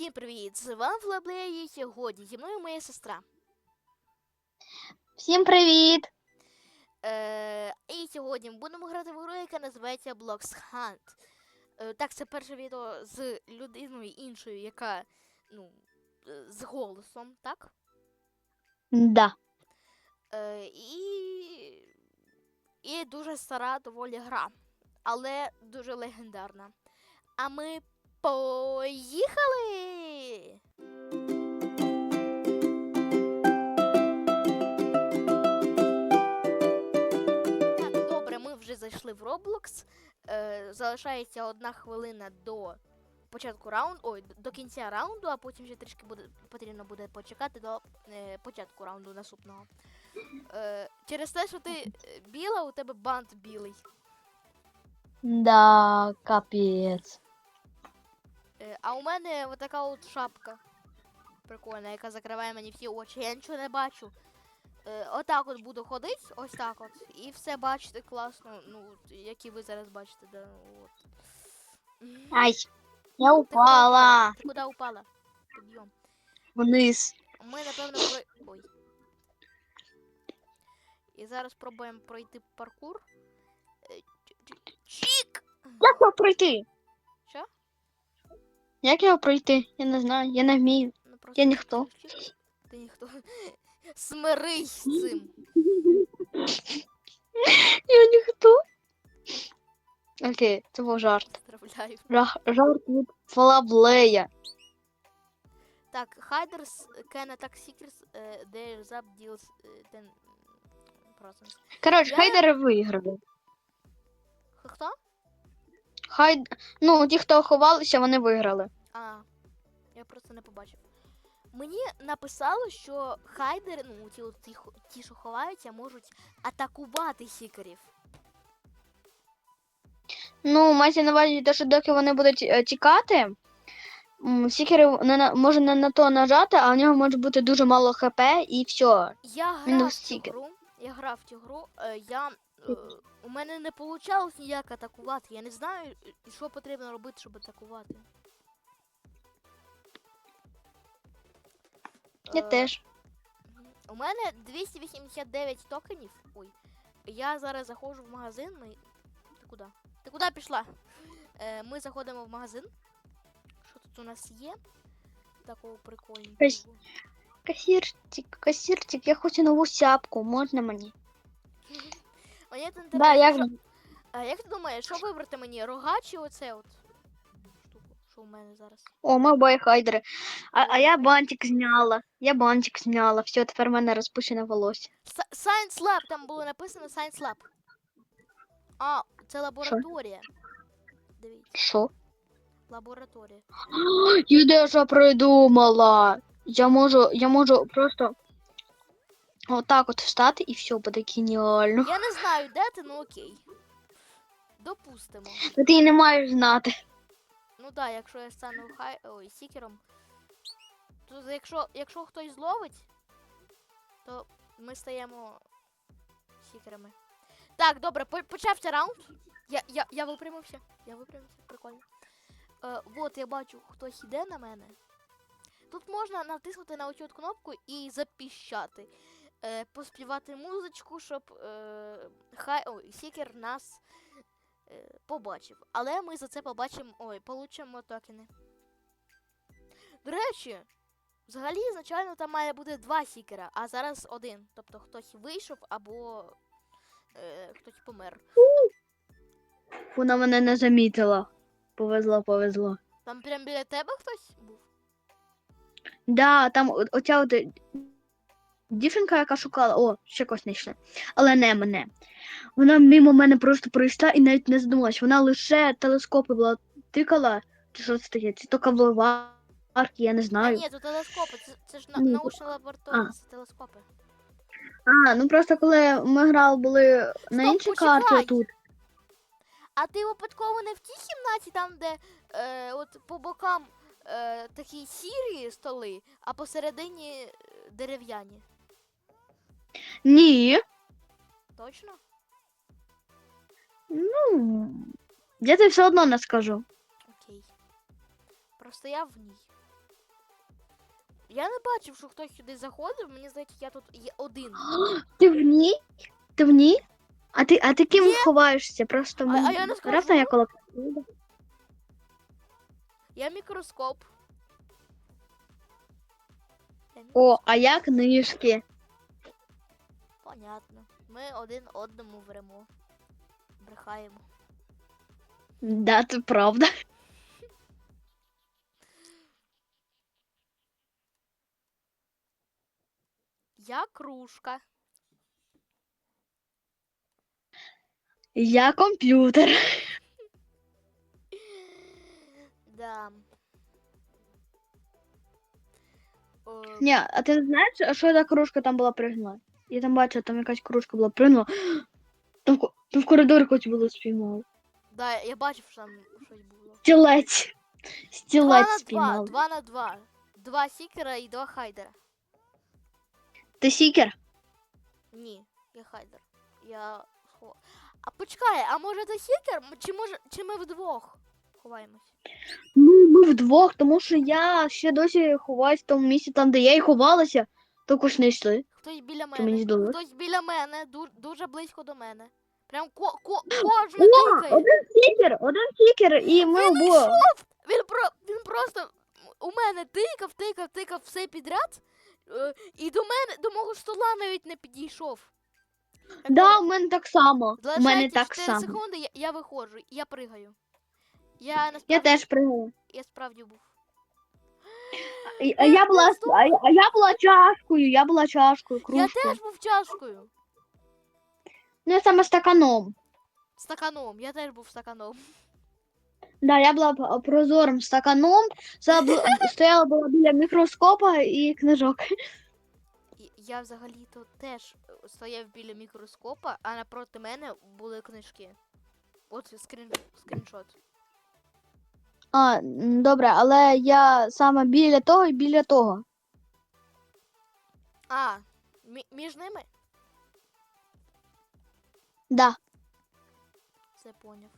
Всім привіт! З вами Флаблеї сьогодні. Зі мною моя сестра. Всім привіт! Е, і сьогодні ми будемо грати в гру, яка називається Blocks Hunt. Е, так, це перше відео з людиною іншою, яка ну, е, з голосом, так? Да. Е, і, і дуже стара доволі гра, але дуже легендарна. А ми поїхали! Так, добре, ми вже зайшли в Roblox. Е, залишається одна хвилина до початку раунду, ой, до кінця раунду, а потім ще трішки буде потрібно буде почекати до е, початку раунду наступного. Е, через те, що ти е, біла, у тебе бант білий. Да, капець. Е, а у мене отака от шапка. Прикольна, яка закриває мені всі очі. Я нічого не бачу. Е, отак от буду ходити, ось так от. І все бачите класно, ну, от, як і ви зараз бачите, да, от. Ай, я упала Ти куди упала? Підйом. вниз. Ми, напевно, про... Ой. І зараз пробуємо пройти паркур. Е, чі- чі- Чік! Як пройти? Як його пройти? Я не знаю, я не вмію. Ну, просто Я ніхто. Ти ніхто. Смирись з цим. Я ніхто. Окей, це був жарт. Поздравляю. Жа- Жарт від Флаблея. Так, hiders can attack seekers uh, their zap deals uh, 10%. Коротше, Я- хайдери виграли. Х- Хто? Хай... Ну, ті, хто ховалися, вони виграли. А, я просто не побачив. Мені написало, що хайдери, ну ті, ті, ті, що ховаються, можуть атакувати сікерів. Ну, мається на увазі те, що доки вони будуть е, тікати, м, Сікер не на... може не на то нажати, а у нього може бути дуже мало хп і все. Я грав в цю гру. Я грав в цю гру. е, Я, у мене не вийшло ніяк атакувати. Я не знаю, е, що потрібно робити, щоб атакувати. Я Е, теж. У мене 289 токенів. Ой. Я зараз заходжу в магазин. Ми... Ти куди? Ти куди пішла? Е, ми заходимо в магазин. Що тут у нас є? Такого прикольного. Касірчик, касірчик, я хочу нову сяпку, можна мені? Мені тут Да, що... А як ти думаєш, що вибрати мені? Рога чи оце от штуку, що у мене зараз? О, ми обоє хайдери. А, а я бантик зняла. Я бантик зняла. Все, тепер в мене розпущене волосся. С- Science Lab, там було написано Science Lab. А, це лабораторія. Дивіться, Що? лабораторія. Я дещо придумала. Я можу, я можу просто отак от встати і все буде геніально. Я не знаю, де ти, ну окей. Допустимо. Та ти і не маєш знати. Ну так, да, якщо я стану хай. Ой, сікером. То якщо, якщо хтось зловить, то ми стаємо сікерами. Так, добре, по- почався раунд. Я, я, я випрямився. Я випрямився, прикольно. Е, от я бачу, хтось йде на мене. Тут можна натиснути на оцю кнопку і запіщати. Е, поспівати музичку, щоб е, хай ой, сікер нас е, побачив. Але ми за це побачимо. Ой, получимо токени. До речі, взагалі, ізначально там має бути два сікера, а зараз один. Тобто хтось вийшов або е, хтось помер. Вона мене не замітила. Повезло, повезло. Там прям біля тебе хтось був? Да, там оця от дівчинка, яка шукала, о, ще когось знайшли. Але не мене. Вона мимо мене просто пройшла і навіть не задумалась. Вона лише телескопи була тикала, чи що це таке, чи то кавловарки, я не А знаю. ні, то телескопи, це, це ж на, научна лабораторія, а. це телескопи. А, ну просто коли ми грали були на Стоп, іншій почекай. карті тут. А ти випадково не в тій кімнаті, там, де е, от по бокам е, такі сірі столи, а посередині е, дерев'яні. Ні. Точно? Ну, я тобі все одно не скажу. Окей. Просто я в ній. Я не бачив, що хтось сюди заходив. Мені здається, я тут є один. Ти в ній? Ти в ній? А ти, а ти ким Ні. ховаєшся? Просто А- а я не скажу. Раптом я коло... Я мікроскоп. Я мі- О, а я книжки. Понятно. Ми один одному времо. Брехаємо. Да, це правда. Я кружка. Я комп'ютер. Да. О, Ні, а ти знаєш, що та кружка там була пригнула? Я там бачила, там якась кружка була пригнула. Там, там в коридорі хоч було спіймав. да, я бачив, що там щось було. Стілець. Стілець на два, спіймав. два на два. Два сікера і два хайдера. Ти сікер? Ні, я хайдер. Я схова. А почекай, а може ти сікер? М- Чи може чи ми вдвох ховаємось? Ну, ми вдвох, тому що я ще досі ховаюсь в тому місці, там, де я і ховалася, також не йшли. Хтось біля Чи мені мене. Хтось біля мене, ду- дуже близько до мене. Прям ко- ко- кожен О, один сікер, один сікер, і ми Він обоє. Він про він просто у мене тикав, тикав, тикав все підряд. е, І до мене, до мого стола навіть не підійшов. Так, Да, у мене так само. У мене Залишається так 4 само. секунди, я, я виходжу, я пригаю. Я насправді Я теж пригала. я справді був. А я була, а, я- а я була чашкою, я була чашкою, Я кружкою. теж був чашкою. Ну, я саме стаканом. Стаканом, я теж був стаканом. Да, я була п- прозорим стаканом, стояла була біля мікроскопа і книжок. І я взагалі-то теж е, стояв біля мікроскопа, а напроти мене були книжки. От скрін, скріншот. А, м, добре, але я саме біля того і біля того. А, мі- між ними? Да. Все поняв.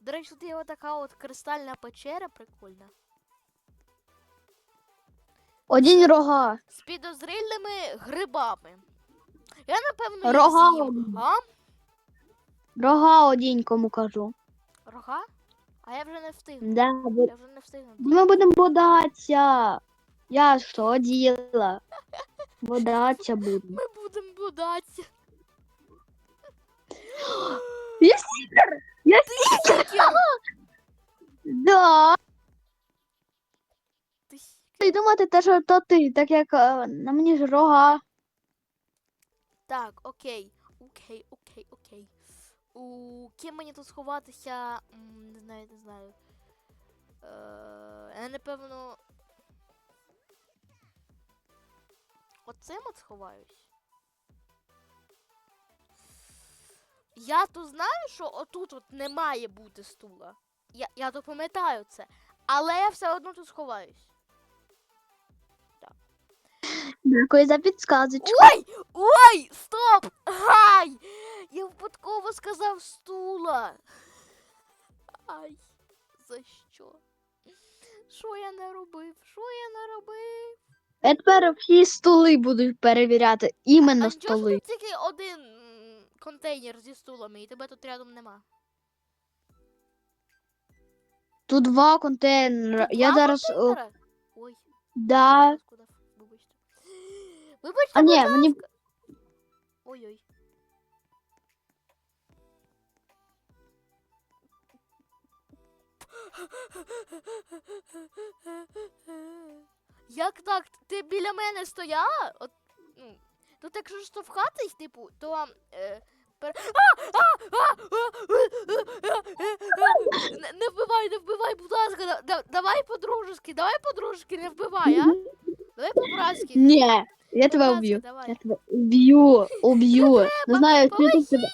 До речі, тут є отака от кристальна печера прикольна. Один рога. З підозрільними грибами. Я напевно їх Рога з'їм. А? Рога один, кому кажу. Рога? А я вже не встигну. Да, бо Я вже не встигну. ми будемо бодатися. Я що діла? Бодатися будемо. Ми будемо будатися. Я сікер! Я сікер! Сікер! Да. Ти. І думати те, що то ти, так як е, на мені ж рога. Так, окей. Окей, окей, окей. У ким мені тут сховатися? Не знаю, не знаю. Е, я напевно. Оцим от сховаюсь. Я то знаю, що отут от не має бути стула. Я, я то пам'ятаю це. Але я все одно тут сховаюсь. Так. Дякую за підсказочку. Ой! Ой! Стоп! Ай! Я випадково сказав стула. Ай, за що? Що я наробив? Що я наробив? Я тепер всі столи будуть перевіряти. а Іменно нічого, що столи. тут тільки один м, контейнер зі стулами, і тебе тут рядом нема. Тут два контейнери. Тут Я два зараз. о, контейнера? Ой, да. Вибачте. Вибачте, А будь ні, мені. Ой-ой. Як так? Ти біля мене стояла? От, ну, тут якщо штовхатись, типу, то. Е, пер... а, не, не вбивай, не вбивай, будь ласка, да- давай по-дружески, давай по-дружески, не вбивай, а? Давай по-братськи. Ні, я По-братськи, давай. Я тебе вб'ю, уб'ю. Не знаю, чи Ютуб тебе.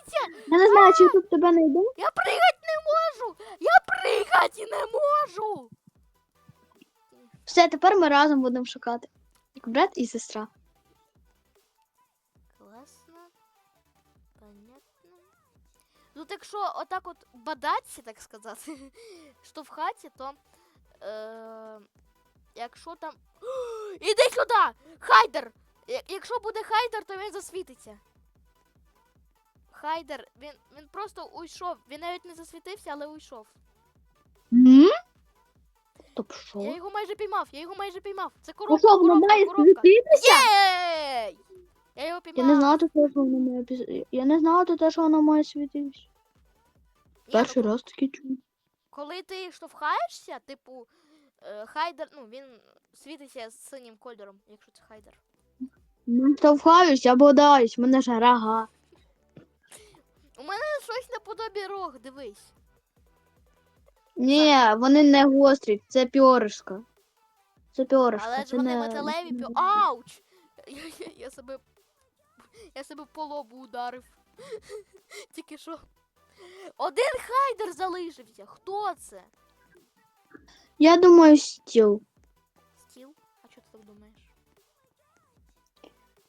Я не знаю, чи Ютуб тебе не йде. Я пригать не можу! Я пригать не можу! Все, тепер ми разом будемо шукати. Як брат і сестра. Класно. Понятно. Ну, так що, отак от бадаться, так сказати, що в хаті, то. Е, якщо там. Іди сюди! Хайдер! Я- Якщо буде хайдер, то він засвітиться. Хайдер, він, він просто уйшов. Він навіть не засвітився, але уйшов. М? Стоп, що? Я його майже піймав, я його майже піймав. Це коробка, що, воно коробка, має світитися? Єй! Я його Я піймав. не знала, те, що воно має піс- Я не знала, те, що воно має світитися. Ні, ну, Перший раз таки чую. Коли ти штовхаєшся, типу, е, хайдер, ну він світиться з синім кольором, якщо це хайдер. Не штовхаюсь, я бодаюсь, мене ж рога. У мене щось наподобі рог, дивись. Ні, вони не гострі, це пьоришка. Це пьоришка, Але ж це вони не... металеві пі... Ауч! Я, я, я себе. Я себе по лобу ударив. Тільки що. Один хайдер залишився. Хто це? Я думаю. Стіл?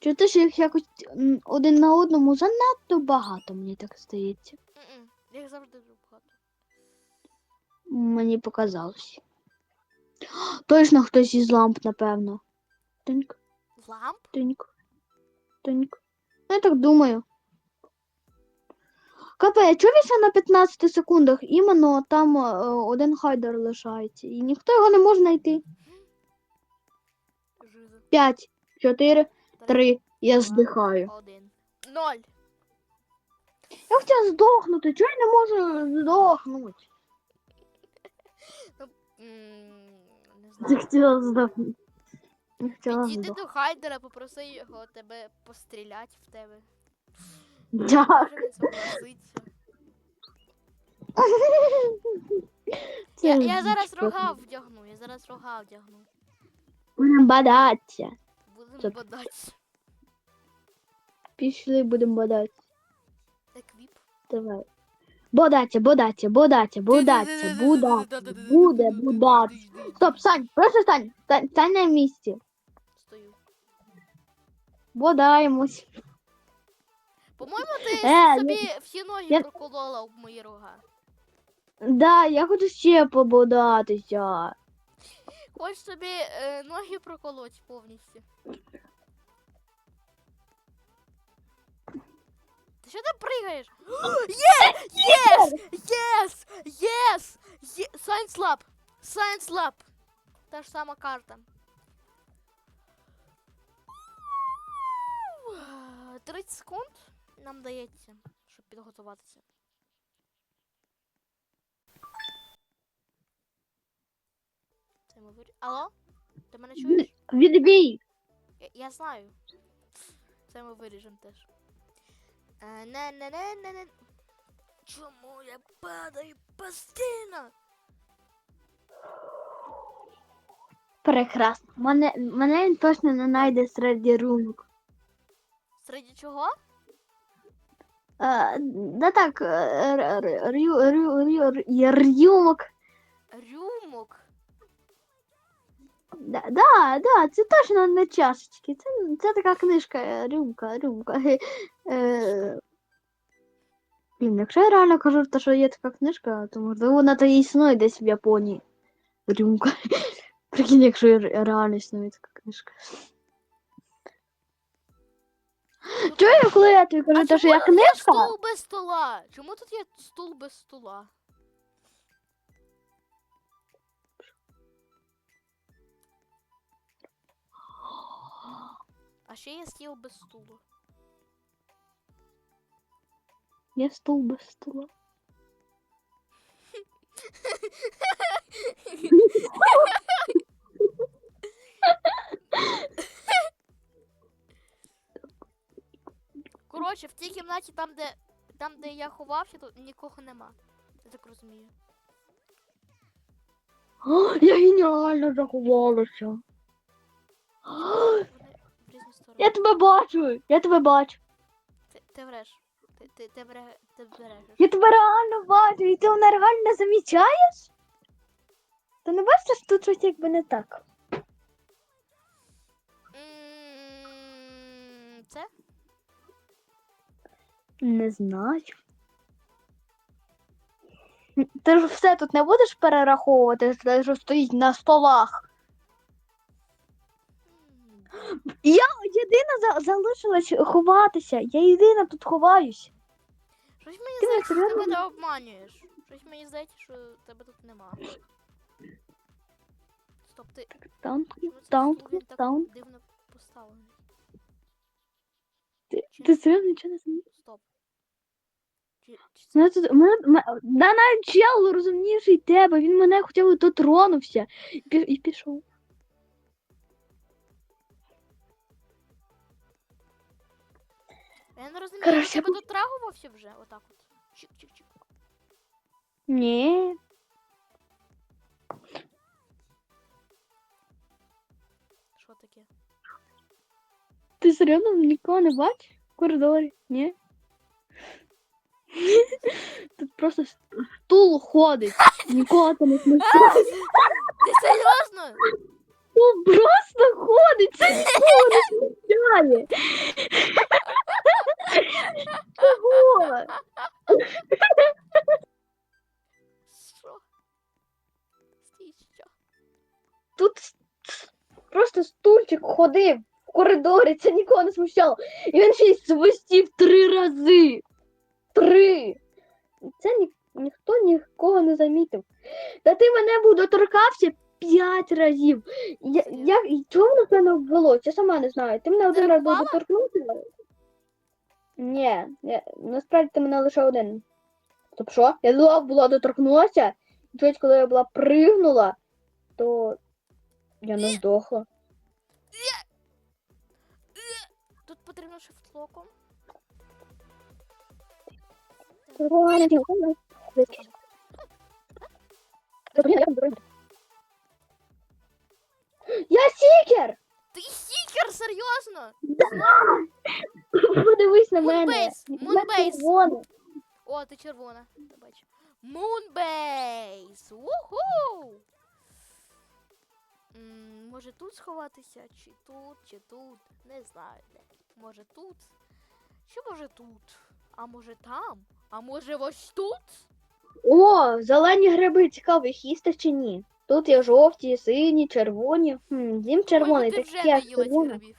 Чи ти ж їх якось м, один на одному занадто багато, мені так здається. М-м, Їх завжди дуже багато. Мені показалось. Точно хтось із ламп, напевно. Тиньк, Ламп? тиньк, тиньк. Ну, Я так думаю. Капе, він на 15 секундах? Іменно там е, один хайдер лишається. І ніхто його не може знайти. Жиза. 5, 4, Три, Я два, здихаю. Один. Ноль. Я хотіла здохнути, чого я не можу здохнути? М, Не Я знаю. хотіла здохнути. Я хотіла Підійди здохнути. до хайдера, попроси його тебе постріляти в тебе. Дякую. Може він согласиться. Я, я зараз рога вдягну, я зараз рога вдягну. Будемо бадатися. Будемо Це- бодати. Пішли, будемо бодатися. Еквіп. Давай. Бодаться, бодаться, бодаться, бодаться, бодаться. Буде бодатися. Стоп, Сань, просто стань. Стань, стань на місці. Стою. Бодаємось. По-моєму, ти Е, собі всі ноги я- проколола об мої рога. Да, я хочу ще пободатися. Хочеш собі е, ноги проколоть повністю. Ти що там пригаєш? Є! Єс! Єс! Єс! Science Lab! Science Lab! Та ж сама карта. 30 секунд нам дається, щоб підготуватися. Це ми вирі... Алло? Ти мене чуєш? Відбій. Я, я знаю. Це ми виріжемо теж. Е, не не не не не Чому я падаю постійно? Прекрасно. Мене, мене він точно не знайде серед румок. Серед чого? Е, да так, е, р- р- рю- рю- рю- рю- рюмок. Рюмок. Да, да, да, це точно не чашечки. Це, це така книжка, е, рюмка, рюмка. Е, Е, блін, якщо я реально кажу, то, що є така книжка, то можливо вона то існує десь в Японії. Рюмка. Прикинь, якщо ре- реально існує така книжка. Чую, коли я тобі кажу, А то, що я книжка, стул без стола? Чому тут є стул без стола? А ще є стіл без стулу. я стул без стола. Коротше, в тій кімнаті, там, де, там, де я ховався, тут нікого нема. Я так розумію. О, я геніально заховалася. Я тебе бачу, я тебе бачу. Ти, ти вреш. Ти, ти, ти, бре, ти брешеш. Я тебе реально бачу, і ти мене реально не замічаєш? Ти не бачиш, що тут щось якби не так. М, Це? Не знаю. Ти ж все тут не будеш перераховувати, що стоїть на столах. Я єдина за- залишилась ховатися. Я єдина тут ховаюсь. Щось мені Ти мене здається, що ти обманюєш. Щось мені здається, що тебе тут нема. Стоп, ти. Там, Чому цей там, стул він так там. дивно поставлений? Ти, Чи- ти серйозно нічого не знаєш? Стоп. Чи, чи це... Мене тут, мене, мене, да навіть чел розумніший тебе, він мене хотів дотронувся і, пі- і пішов. Я не розумію, я до Коротше, тебе дотрагувався вже, отак от. Чик-чик-чик. Ні. Що таке? Ти серйозно нікого не бачиш в коридорі? Ні? Тут просто стул ходить. Нікого там не смущає. Ти серйозно? Стул просто ходить, це нікого не смущає. Чого? Що? Стій, що? Тут просто стульчик ходив в коридорі, це нікого не смущало. І він ще й свистів три рази. Три. Це ні, ніхто нікого не замітив. Та ти мене був доторкався п'ять разів. Я, я, чого воно в мене ввелося? Я сама не знаю. Ти мене один раз був доторкнувся? Ні, я, насправді ти мене лише один. Тобто що? Я була, була доторкнулася, і чогось, коли я була пригнула, то я не здохла. Тут потрібно шифтлоком. Я сікер! Ти сікер, серйозно? Подивись на мене. Мунбейс, Я Мунбейс. О, ти червона. Я бачу. Moonbase! Уху! М, Може тут сховатися, чи тут, чи тут. Не знаю де. Може тут. Чи може тут? А може там? А може ось тут? О, зелені гриби, цікаво, їх їсти чи ні? Тут є жовті, сині, червоні. Хм, з'їм червоний, Ой, так ти вже я не ж грибів.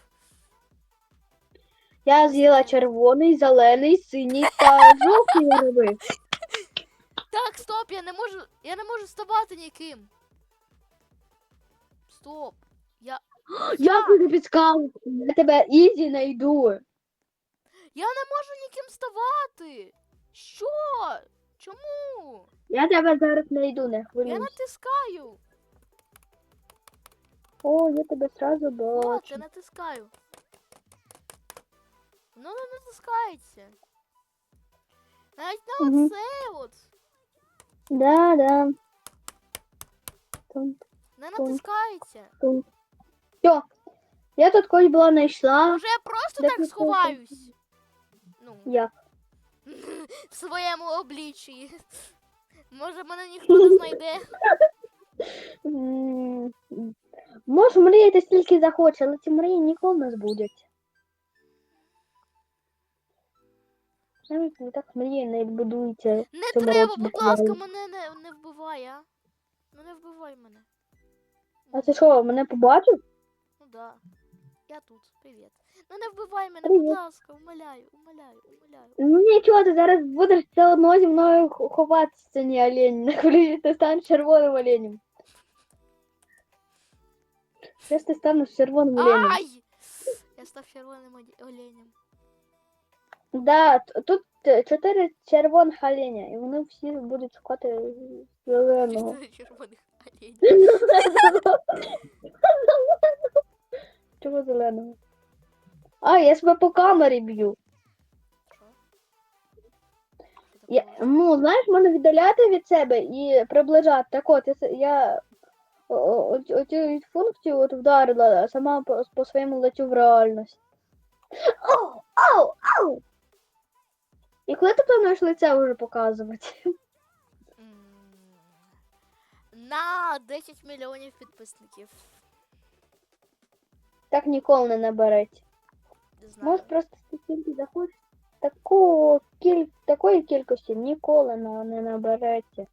Я з'їла червоний, зелений, синій та жовтий гриби. Так, стоп, я не можу. Я не можу ставати ніким. Стоп. Я. Я тобі підказку, я тебе ізі найду. Я не можу ніким ставати. Що? Чому? Я тебе зараз знайду, не Я хвилюйся. натискаю. О, я тебе сразу От, бачу. я натискаю. Воно не натискається. Навіть на Мгм. оце от. Да, да. Тун, Не Тун. натискається. тун. Все. Я тут когось була знайшла. Може я просто де так ти сховаюсь? Ну, Як? В своєму обличчі. Може мене ніхто не знайде. М, Можеш мріяти стільки захоче, але ці мрії ніколи не збудяться. Навіть не так мрії не будуються. Не треба, будь ласка, мене не, не вбивай, а. Ну не вбивай мене. А ти що, мене побачив? Ну да. Я тут, привіт. Ну не вбивай мене, Привіт. будь ласка, умоляю, умоляю, умоляю. Ну нічого, ти зараз будеш все одно зі мною х- ховатися, це не олень. На хвилі ти станеш червоним оленем. Зараз ти станеш червоним оленем. Ай! Я став червоним оді- оленем. Да, т- тут е, чотири червоних оленя, і вони всі будуть шукати зеленого. Чотири червоних оленя. Чого зеленого? А, я себе по камері б'ю. Я, ну, знаєш, можна віддаляти від себе і приближати. Так от, я, я оцю- функцію от вдарила, сама по, по своєму летю в реальність. Ау, ау, ау! І коли ти плануєш лице вже показувати? На 10 мільйонів підписників. Так ніколи не набереться. Може просто стільки захочеш, такого кіль... такої кількості ніколи не набереться.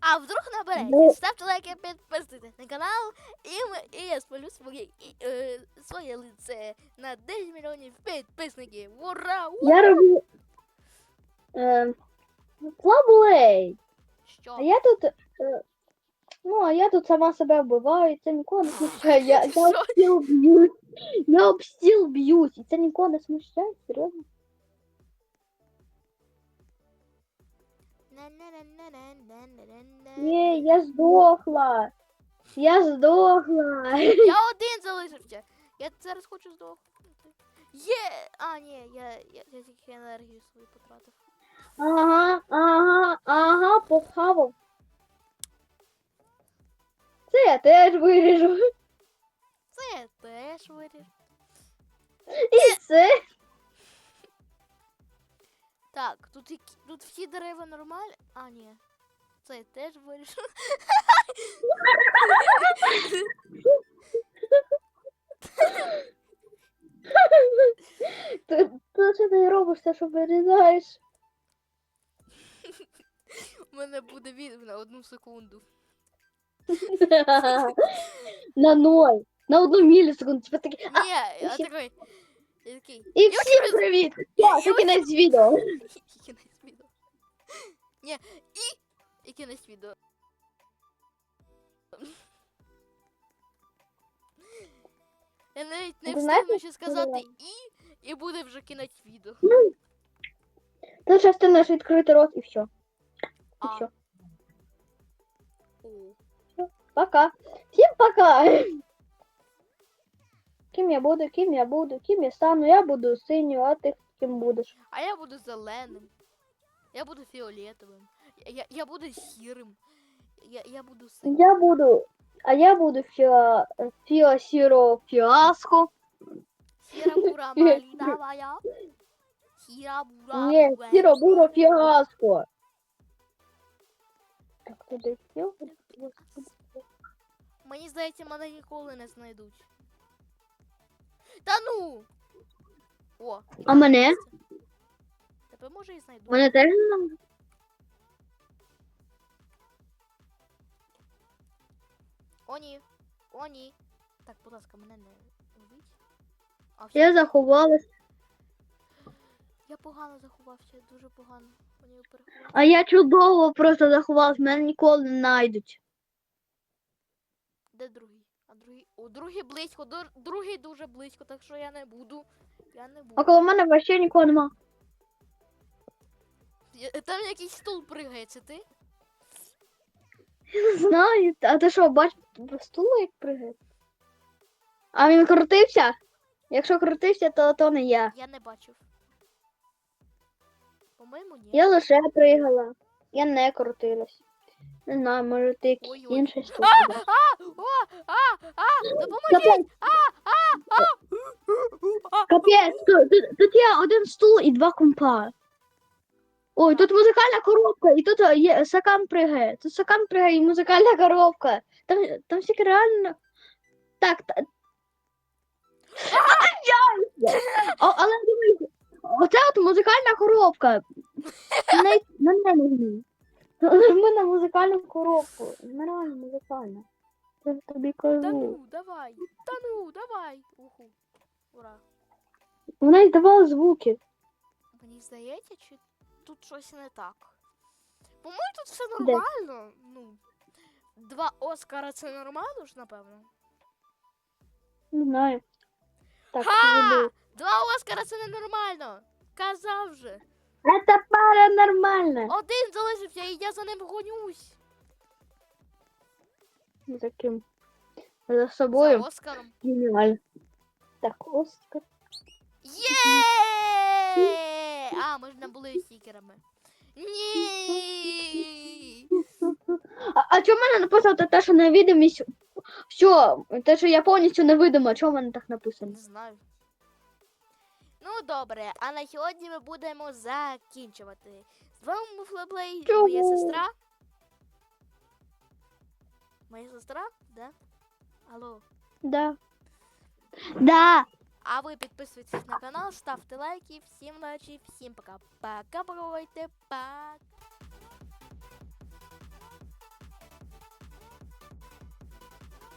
А вдруг набереться, Ну. ставте лайки, підписуйтесь на канал, і, ми, і я спалю своє, і, е, своє лице на 10 мільйонів підписників. Ура! У! Я роблю. Е, Плаблей. Що? А я тут. Е, ну, а я тут сама себе вбиваю, і це нікого не смущає. Я, я об стіл б'юсь. Я об стіл б'юсь, і це нікого не смущає, серйозно. Ні, я здохла. Я здохла. Я один залишився. Я зараз хочу здохнути. Є! А, ні, я, я, я тільки енергію свою потратив. Ага, ага, ага, похавав. Це я теж виріжу. Це я теж виріжу. І це. Так, тут, які, тут всі дерева нормальні. А, ні. Це я теж виріжу. Ти, ти що ти робиш, те, що вирізаєш? У мене буде відео на одну секунду. На ноль. На одну мілісекунду. Типа такі. А, Ні, я такий. Я такий. і всім привіт! Я, це кінець відео. І кінець відео. Ні, і. І кінець відео. Я навіть не Ви знаєте, встигну ще сказати реально? і, і буде вже кінець відео. Тут ще встигнеш відкрити рот і все. І А. все. Пока. Всім пока. Ким я буду, ким я буду, ким я стану, я буду синьою, а ти ким будеш. А я буду зеленим. Я буду фіолетовим. Я, я, я буду сірим. Я, я буду синім. Я буду. А я буду фіа, фіа сіро фіаско. Сіра бура малиновая. Сіра бура Ні, бура. сіро буро фіаско. Так, туди сіл. Мені здається, мене ніколи не знайдуть. Та ну! О, А мене? Тебе може і знайдуть. Мене теж не знаю. О, ні. О, ні. Так, будь ласка, мене не вбить. Я заховалась. Я погано заховався, дуже погано. Мені. А я чудово просто заховалась, мене ніколи не знайдуть. Де другий? А другий. О, другий близько, дор- другий дуже близько, так що я не буду. Я не буду. А коло мене вообще нікого нема. Я- Там якийсь стул пригає, це ти? Не знаю. А ти що, бачиш по стулу як пригає? А він крутився? Якщо крутився, то то не я. Я не бачив. По-моєму, ні. Я лише пригала. Я не крутилась. Не знаю, може ти якийсь Ой-ой. інший стул. буде. А! О! А! А! Допоможіть! Капець, тут, тут, тут є один стул і два компа. Ой, тут музикальна коробка, і тут є сакан пригає. Тут сакан пригає і музикальна коробка. Там, там всяке реально. Так, та... Я! О, але дивись, оце от музикальна коробка. На, на мене не Нажми на музикальну коробку. Нереально музикальна. Я тобі Та ну, давай! Та ну, давай! Уху. Ура! Вона й давала звуки. Мені здається, чи тут щось не так. По-моєму, тут все Де? нормально. Ну, два Оскара це нормально ж, напевно. Не знаю. Так, Ха! Два Оскара це ненормально! Казав же! Это паранормально. Один залишився, і я за ним гонюсь. За ким? За За. Оскаром. Геніально. Так, Оскар. Є! А, ми ж не були стікерами. Ні! А, а чому мене написано те, що невидимість? Все, те, що я повністю невидима, чому в мене так написано? Не знаю. Ну добре, а на сьогодні ми будемо закінчувати. З вами був Флеплей, моя Чому? сестра. Моя сестра? Да? Алло. Да. Да. А ви підписуйтесь на канал, ставте лайки. Всім удачі, всім пока. Пока, бувайте, пока.